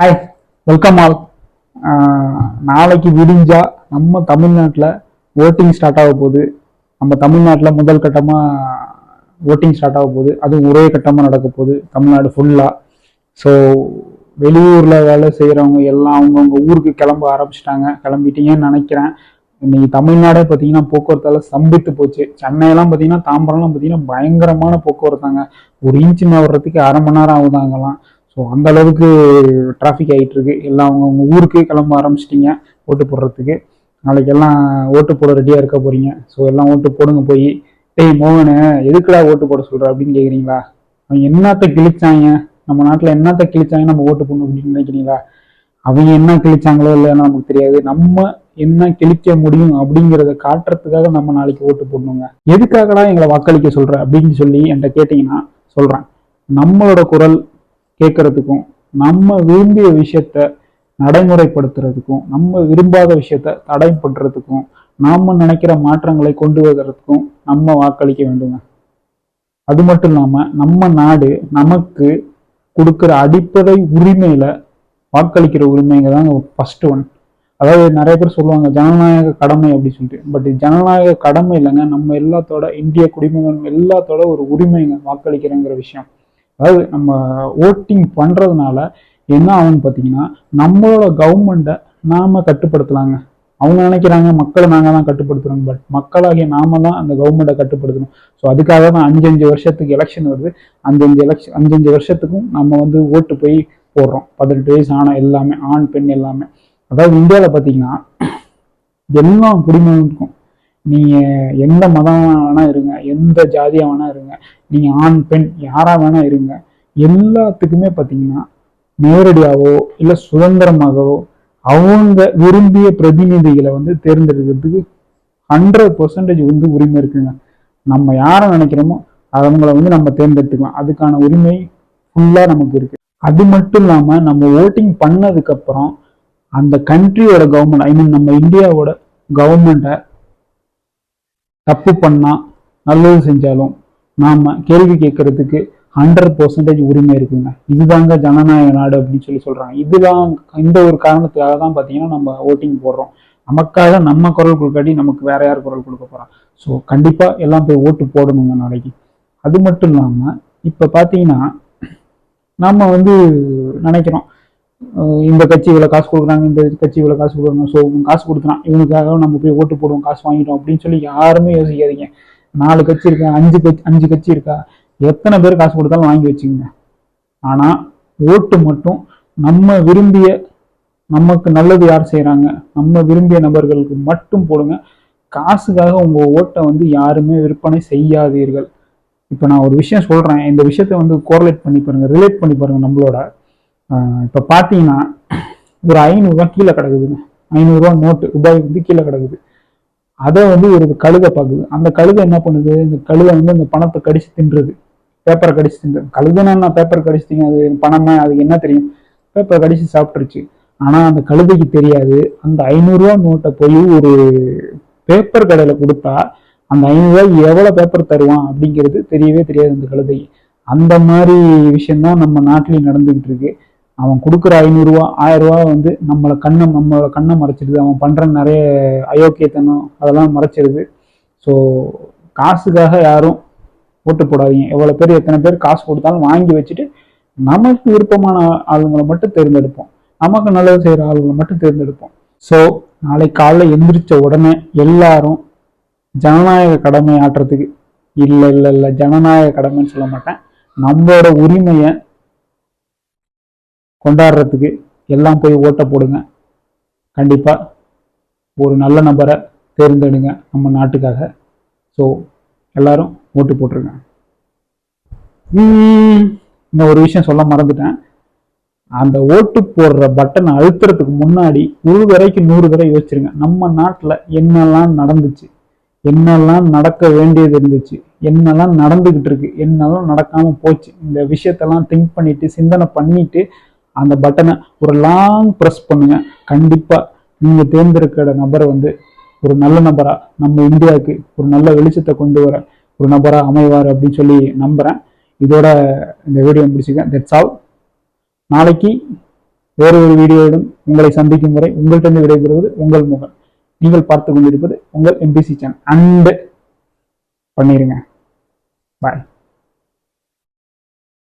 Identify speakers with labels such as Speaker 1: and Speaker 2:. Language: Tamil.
Speaker 1: ஹாய் வெல்கம் ஆல் நாளைக்கு விடிஞ்சா நம்ம தமிழ்நாட்டில் ஓட்டிங் ஸ்டார்ட் ஆக போகுது. நம்ம தமிழ்நாட்டில் முதல் கட்டமாக ஓட்டிங் ஸ்டார்ட் ஆக போகுது. அதுவும் ஒரே கட்டமாக நடக்க போகுது. தமிழ்நாடு ஃபுல்லாக ஸோ வெளியூரில் வேலை செய்கிறவங்க எல்லாம் அவங்கவுங்க ஊருக்கு கிளம்ப ஆரம்பிச்சிட்டாங்க. கிளம்பிட்டீங்கன்னு நினைக்கிறேன். இன்னைக்கு தமிழ்நாடே பார்த்தீங்கன்னா போக்குவரத்தால் சம்பித்து போச்சு. சென்னையெல்லாம் பார்த்தீங்கன்னா தாம்பரம்லாம் பார்த்தீங்கன்னா பயங்கரமான போக்குவரத்தாங்க. ஒரு இன்ச்சு நவர்றதுக்கு அரை மணி நேரம் ஆகுதாங்கலாம் ஸோ அந்த அளவுக்கு டிராஃபிக் ஆகிட்டு இருக்கு எல்லாம் அவங்க ஊருக்கு கிளம்ப ஆரம்பிச்சிட்டிங்க ஓட்டு போடுறதுக்கு. நாளைக்கு எல்லாம் ஓட்டு போட ரெடியாக இருக்க போறீங்க. ஸோ எல்லாம் ஓட்டு போடுங்க போய். டேய் மோகனு எதுக்குடா ஓட்டு போட சொல்கிற அப்படின்னு கேட்குறீங்களா அவங்க என்னத்த கிழிச்சாங்க? நம்ம நாட்டில் என்னத்த கிழிச்சாங்க நம்ம ஓட்டு போடணும் அப்படின்னு நினைக்கிறீங்களா? அவங்க என்ன கிழிச்சாங்களோ இல்லைன்னு நமக்கு தெரியாது. நம்ம என்ன கிழிக்க முடியும் அப்படிங்கிறத காட்டுறதுக்காக நம்ம நாளைக்கு ஓட்டு போடணுங்க. எதுக்காகடா எங்களை வாக்களிக்க சொல்கிற அப்படின்னு சொல்லி என்கிட்ட கேட்டிங்கன்னா சொல்கிறேன் நம்மளோட குரல் கேட்கறதுக்கும் நம்ம விரும்பிய விஷயத்த நடைமுறைப்படுத்துறதுக்கும் நம்ம விரும்பாத விஷயத்த தடை பண்றதுக்கும் நாம நினைக்கிற மாற்றங்களை கொண்டு வருவதற்கும் நம்ம வாக்களிக்க வேண்டுங்க. அது மட்டும் இல்லாம நம்ம நாடு நமக்கு கொடுக்குற அடிப்படை உரிமையில வாக்களிக்கிற உரிமைங்க தாங்க ஃபர்ஸ்ட் ஒன் அதாவது நிறைய பேர் சொல்லுவாங்க ஜனநாயக கடமை அப்படி சொல்லிட்டு. பட் ஜனநாயக கடமை இல்லைங்க நம்ம எல்லாத்தோட இந்திய குடிமகன் எல்லாத்தோட ஒரு உரிமைங்க வாக்களிக்கிறேங்கிற விஷயம். அதாவது நம்ம ஓட்டிங் பண்றதுனால என்ன ஆகும்னு பார்த்தீங்கன்னா நம்மளோட கவர்மெண்ட்டை நாம கட்டுப்படுத்தலாங்க. அவங்க நினைக்கிறாங்க மக்களை நாங்கள் தான் கட்டுப்படுத்துறோம் பட் மக்களாகிய நாம தான் அந்த கவர்மெண்ட்டை கட்டுப்படுத்தணும். ஸோ அதுக்காக தான் அஞ்சு அஞ்சு வருஷத்துக்கு எலெக்ஷன் வருது. அஞ்சஞ்சு எலெக்ஷன் அஞ்சஞ்சு வருஷத்துக்கும் நம்ம வந்து ஓட்டு போய் போடுறோம். பதினெட்டு வயசு ஆன எல்லாமே ஆண் பெண் எல்லாமே. அதாவது இந்தியாவில் பார்த்தீங்கன்னா எல்லாம் குடிமகனுக்கும் நீங்க எந்த மதம் வேணா இருங்க எந்த ஜாதியாக வேணா இருங்க நீங்கள் ஆண் பெண் யாராக வேணால் இருங்க. எல்லாத்துக்குமே பார்த்தீங்கன்னா நேரடியாகவோ இல்லை சுதந்திரமாகவோ அவங்க விரும்பிய பிரதிநிதிகளை வந்து தேர்ந்தெடுக்கிறதுக்கு ஹண்ட்ரட் பர்சன்டேஜ் வந்து உரிமை இருக்குங்க. நம்ம யாரை நினைக்கிறோமோ அவங்கள வந்து நம்ம தேர்ந்தெடுத்துக்கலாம். அதுக்கான உரிமை ஃபுல்லாக நமக்கு இருக்கு. அது மட்டும் இல்லாமல் நம்ம ஓட்டிங் பண்ணதுக்கப்புறம் அந்த கண்ட்ரியோட கவர்மெண்ட் ஐ மீன் நம்ம இந்தியாவோட கவர்மெண்ட்டை தப்பு பண்ணா நல்லது செஞ்சாலும் நாம் கேள்வி கேட்கறதுக்கு ஹண்ட்ரட் பர்சன்டேஜ் உரிமை இருக்குங்க. இதுதாங்க ஜனநாயக நாடு அப்படின்னு சொல்லி சொல்கிறாங்க இதுதான் இந்த ஒரு காரணத்துக்காக தான் பார்த்தீங்கன்னா நம்ம ஓட்டிங் போடுறோம். நமக்காக நம்ம குரல் கொடுக்காட்டி நமக்கு வேற யார் குரல் கொடுக்க போகிறோம் ஸோ கண்டிப்பாக எல்லாம் போய் ஓட்டு போடணுங்க நாளைக்கு. அது மட்டும் இல்லாமல் இப்போ பார்த்தீங்கன்னா நம்ம வந்து நினைக்கிறோம் இந்த கட்சி இவ்வளோ காசு கொடுக்குறாங்க இந்த கட்சி இவ்வளோ காசு கொடுக்குறாங்க. ஸோ காசு கொடுக்குறான். இவனுக்காக நம்ம போய் ஓட்டு போடுவோம் காசு வாங்கிட்டோம் அப்படின்னு சொல்லி யாருமே யோசிக்காதீங்க. நாலு கட்சி இருக்கா? அஞ்சு கட்சி அஞ்சு கட்சி இருக்கா? எத்தனை பேர் காசு கொடுத்தாலும் வாங்கி வச்சுக்கோங்க. ஆனால் ஓட்டு மட்டும் நம்ம விரும்பிய நமக்கு நல்லது யார் செய்கிறாங்க நம்ம விரும்பிய நபர்களுக்கு மட்டும் போடுங்க. காசுக்காக உங்கள் ஓட்டை வந்து யாருமே விற்பனை செய்யாதீர்கள். இப்போ நான் ஒரு விஷயம் சொல்கிறேன் இந்த விஷயத்தை வந்து கோரலேட் பண்ணி பாருங்கள் ரிலேட் பண்ணி பாருங்கள் நம்மளோட. இப்போ பார்த்தீங்கன்னா ஒரு ஐநூறுரூவா கீழே கிடக்குதுங்க. ஐநூறுரூவா நோட்டு ரூபாய் வந்து கீழே கிடக்குது. அதை வந்து ஒரு கழுதை பார்க்குது. அந்த கழுதை என்ன பண்ணுது? இந்த கழுதை வந்து அந்த பணத்தை கடிச்சு தின்றுது. பேப்பரை கடிச்சு தின்று கழுதைனா நான் பேப்பர் கடிச்சு திங்க அது பணமே? அதுக்கு என்ன தெரியும்? பேப்பர் கடிச்சு சாப்பிட்டுருச்சு. ஆனால் அந்த கழுதைக்கு தெரியாது. அந்த ஐநூறுரூவா நோட்டை போய் ஒரு பேப்பர் கடையில் கொடுத்தா அந்த ஐநூறுரூவாய்க்கு எவ்வளோ பேப்பர் தருவான் அப்படிங்கிறது தெரியவே தெரியாது அந்த கழுதைக்கு. அந்த மாதிரி விஷயம்தான் நம்ம நாட்டிலையும் நடந்துகிட்டு இருக்கு. அவன் கொடுக்குற ஐநூறுரூவா ஆயிரம் ரூபா வந்து நம்மளை கண்ணை நம்மளோட கண்ணை மறைச்சிடுது. அவன் பண்ணுற நிறைய அயோக்கியத்தனம் அதெல்லாம் மறைச்சிடுது. ஸோ காசுக்காக யாரும் ஓட்டு போடாதீங்க. எவ்வளோ பேர் எத்தனை பேர் காசு கொடுத்தாலும் வாங்கி வச்சுட்டு நமக்கு விருப்பமான ஆளுங்களை மட்டும் தேர்ந்தெடுப்போம். நமக்கு நல்லது செய்கிற ஆளுங்களை மட்டும் தேர்ந்தெடுப்போம். ஸோ நாளை காலைல எந்திரிச்ச உடனே எல்லாரும் ஜனநாயக கடமை ஆட்டுறதுக்கு இல்லை இல்லை இல்லை ஜனநாயக கடமைன்னு சொல்ல மாட்டேன். நம்மளோட உரிமையை கொண்டாடுறதுக்கு எல்லாம் போய் ஓட்ட போடுங்க. கண்டிப்பா ஒரு நல்ல நபரை தேர்ந்தெடுங்க நம்ம நாட்டுக்காக. ஸோ எல்லாரும் ஓட்டு போட்டுருங்க. இன்னும் ஒரு விஷயம் சொல்ல மறந்துட்டேன். அந்த ஓட்டு போடுற பட்டனை அழுத்துறதுக்கு முன்னாடி ஒரு வரைக்கும் நூறு தடவை யோசிச்சிருங்க. நம்ம நாட்டில் என்னெல்லாம் நடந்துச்சு? என்னெல்லாம் நடக்க வேண்டியது இருந்துச்சு? என்னெல்லாம் நடந்துகிட்டு இருக்கு? என்னெல்லாம் நடக்காம போச்சு? இந்த விஷயத்தெல்லாம் திங்க் பண்ணிட்டு சிந்தனை பண்ணிட்டு அந்த பட்டனை ஒரு லாங் ப்ரெஸ் பண்ணுங்க. கண்டிப்பா நீங்க தேர்ந்தெடுக்கிற நபரை வந்து ஒரு நல்ல நபரா நம்ம இந்தியாவுக்கு ஒரு நல்ல வெளிச்சத்தை கொண்டு வர ஒரு நபரா அமைவார் அப்படின்னு சொல்லி நம்புறேன். இதோட இந்த வீடியோ முடிச்சுக்கேன் தட்ஸ் ஆல் நாளைக்கு வேறு ஒரு வீடியோவுடன் உங்களை சந்திக்கும் வரை உங்கள்கிட்ட விடைபெறுவது உங்கள் முகம் நீங்கள் பார்த்து கொண்டிருப்பது உங்கள் எம்பிசி சேனல் அண்டு பண்ணிருங்க. பாய்